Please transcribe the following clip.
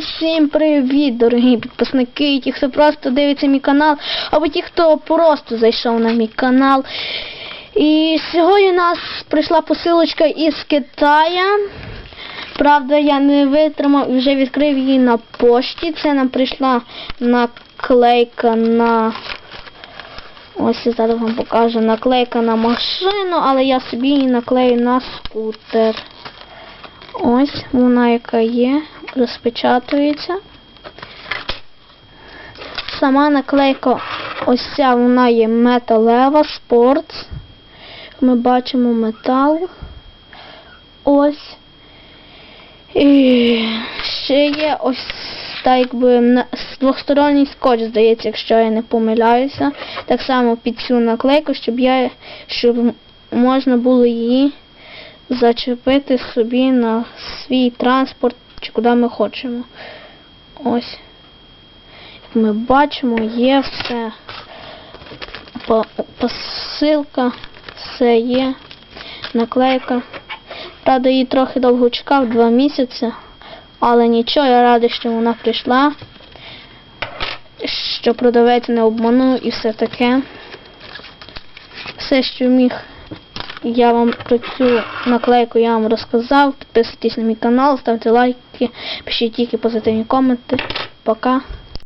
Всім привіт, дорогі підписники, ті, хто просто дивиться мій канал, або ті, хто просто зайшов на мій канал. І сьогодні у нас прийшла посилочка із Китая. Правда, я не витримав і вже відкрив її на пошті. Це нам прийшла наклейка на. Ось я зараз вам покажу наклейка на машину, але я собі її наклею на скутер. Ось вона яка є, розпечатується. Сама наклейка ось ця вона є металева Sports. Ми бачимо метал. Ось. І ще є ось так якби двосторонній скотч, здається, якщо я не помиляюся. Так само під цю наклейку, щоб я щоб можна було її зачепити собі на свій транспорт чи куди ми хочемо. Ось. Як ми бачимо, є все. Посилка, все є. Наклейка. Правда, її трохи довго чекав, два місяці. Але нічого, я радий, що вона прийшла. Що продавець не обманув і все таке. Все, що міг я вам про цю наклейку я вам розказав. Підписуйтесь на мій канал, ставте лайки, пишіть тільки позитивні коменти. Пока.